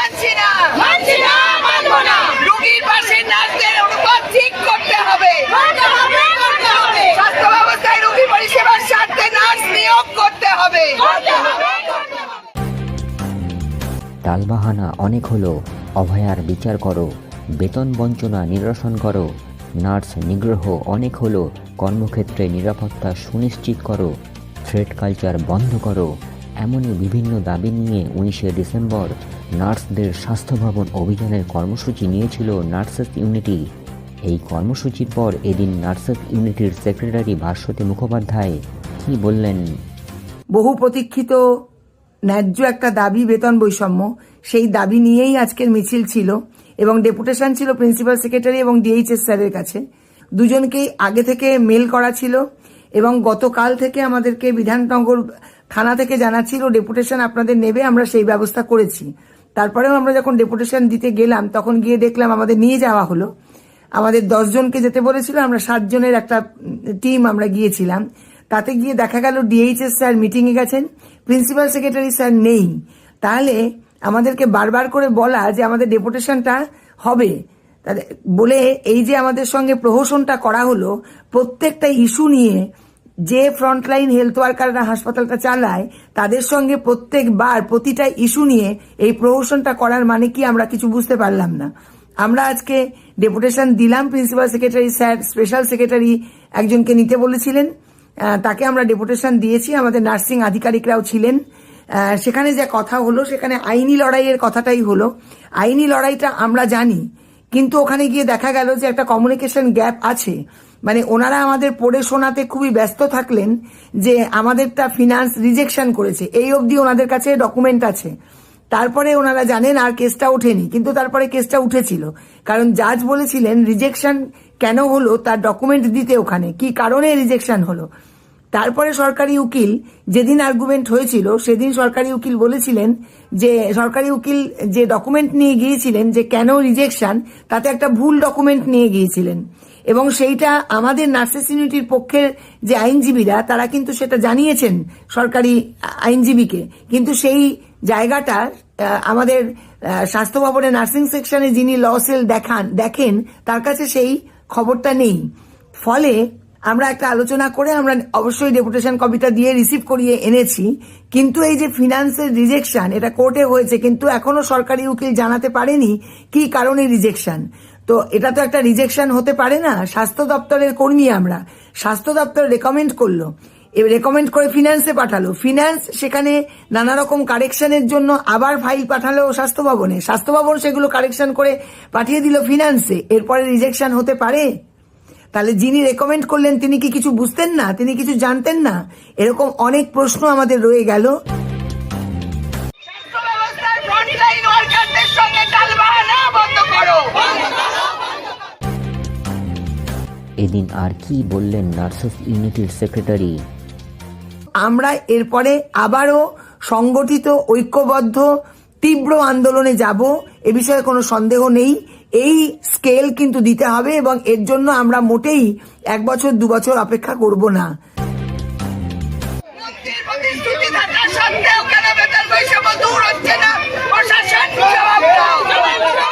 মানছি টালবাহানা অনেক হলো, অভয়ার বিচার করো, বেতন বঞ্চনা নিরসন করো, নার্স নিগ্রহ অনেক হলো, কর্মক্ষেত্রে নিরাপত্তা সুনিশ্চিত করো, থ্রেড কালচার বন্ধ করো, এমনই বিভিন্ন দাবি নিয়ে উনিশে ডিসেম্বর নার্সদের স্বাস্থ্য ভবন অভিযানের কর্মসূচি নিয়েছিল নার্সেস ইউনিটি। এই কর্মসূচির পর এদিন নার্সেস ইউনিটির সেক্রেটারি ভাস্বতী মুখোপাধ্যায় কী বললেন? বহু প্রতীক্ষিত, ন্যায্য একটা দাবি বেতন বৈষম্য, সেই দাবি নিয়েই আজকের মিছিল ছিল এবং ডেপুটেশন ছিল প্রিন্সিপাল সেক্রেটারি এবং ডিএইচএস স্যারের কাছে। দুজনকেই আগে থেকে মেল করা ছিল এবং গতকাল থেকে আমাদেরকে বিধাননগর থানা থেকে জানাচ্ছিল, ডেপুটেশন আপনাদের নেবে, আমরা সেই ব্যবস্থা করেছি। তারপরেও আমরা যখন ডেপুটেশন দিতে গেলাম, তখন গিয়ে দেখলাম আমাদের নিয়ে যাওয়া হলো। আমাদের দশ জনকে যেতে বলেছিল, আমরা সাতজনের একটা টিম আমরা গিয়েছিলাম। তাতে গিয়ে দেখা গেল ডিএইচএস স্যার মিটিংয়ে গেছেন প্রিন্সিপাল সেক্রেটারি স্যার নেই। তাহলে আমাদেরকে বারবার করে বলা যে আমাদের ডেপুটেশনটা হবে। তাহলে বলে এই যে আমাদের সঙ্গে প্রহসনটা করা হলো, প্রত্যেকটা ইস্যু নিয়ে যে ফ্রন্টলাইন হেলথ ওয়ার্কাররা হাসপাতালটা চালায়, তাদের সঙ্গে প্রত্যেকবার প্রতিটা ইস্যু নিয়ে এই প্রহসনটা করার মানে কি আমরা কিছু বুঝতে পারলাম না। আমরা আজকে ডেপুটেশন দিলাম principal secretary sir, special secretary একজনকে নিতে বলেছিলেন। তাকে আমরা ডেপুটেশন দিয়েছি, আমাদের নার্সিং আধিকারিকরাও ছিলেন। সেখানে যে কথা হলো, সেখানে আইনি লড়াইয়ের কথাটাই হলো। আইনি লড়াইটা আমরা জানি কিন্তু ওখানে গিয়ে দেখা গেল যে একটা কমিউনিকেশন গ্যাপ আছে। মানে ওনারা আমাদের পড়ে শোনাতে খুবই ব্যস্ত থাকলেন যে আমাদেরটা ফিনান্স রিজেকশন করেছে। এই অবধি ওনাদের কাছে ডকুমেন্ট আছে। তারপরে ওনারা জানেন আর কেসটা ওঠেনি। কিন্তু তারপরে কেসটা উঠেছিল। কারণ জাজ বলেছিলেন রিজেকশন কেন হলো, তার ডকুমেন্ট দিতে ওখানে। কি কারণে রিজেকশন হলো? তারপরে সরকারি উকিল যেদিন আর্গুমেন্ট হয়েছিল, সেদিন সরকারি উকিল বলেছিলেন যে, সরকারি উকিল যে ডকুমেন্ট নিয়ে গিয়েছিলেন, যে কেন রিজেকশন তাতে একটা ভুল ডকুমেন্ট নিয়ে গিয়েছিলেন। এবং সেইটা আমাদের নার্সেস ইউনিটির পক্ষের যে আইনজীবীরা, তারা কিন্তু সেটা জানিয়েছেন সরকারি আইনজীবীকে। কিন্তু সেই জায়গাটা আমাদের স্বাস্থ্য ভবনের নার্সিং সেকশনে যিনি ল সেল দেখান, দেখেন, তার কাছে সেই খবরটা নেই। ফলে আমরা একটা আলোচনা করে আমরা অবশ্যই ডেপুটেশন কপিটা দিয়ে রিসিভ করিয়ে এনেছি। কিন্তু এই যে ফিনান্সের রিজেকশন, এটা কোর্টে হয়েছে, কিন্তু এখনও সরকারি উকিল জানাতে পারেনি কি কারণে রিজেকশন। তো এটা তো একটা রিজেকশন হতে পারে না, স্বাস্থ্য দপ্তরের কর্মী আমরা। স্বাস্থ্য দপ্তর রেকমেন্ড করল রেকমেন্ড করে ফিনান্সে পাঠালো। ফিনান্স সেখানে নানা রকম কারেকশনের জন্য আবার ফাইল পাঠালো স্বাস্থ্য ভবনে স্বাস্থ্য ভবন সেগুলো কারেকশন করে পাঠিয়ে দিল ফিনান্সে। এরপরে রিজেকশন হতে পারে? তাহলে যিনি রেকমেন্ড করলেন তিনি কি কিছু বুঝতেন না? তিনি কিছু জানতেন না? এরকম অনেক প্রশ্ন আমাদের রয়ে গেল। এদিন আর কি বললেন নার্সেস ইউনিটির সেক্রেটারি? আমরা এরপরে আবারও সংগঠিত ঐক্যবদ্ধ তীব্র আন্দোলনে যাব এ বিষয়ে কোনো সন্দেহ নেই। এই স্কেল কিন্তু দিতে হবে এবং এর জন্য আমরা মোটেই এক বছর, দু বছর অপেক্ষা করব না? প্রশাসন জবাব দাও।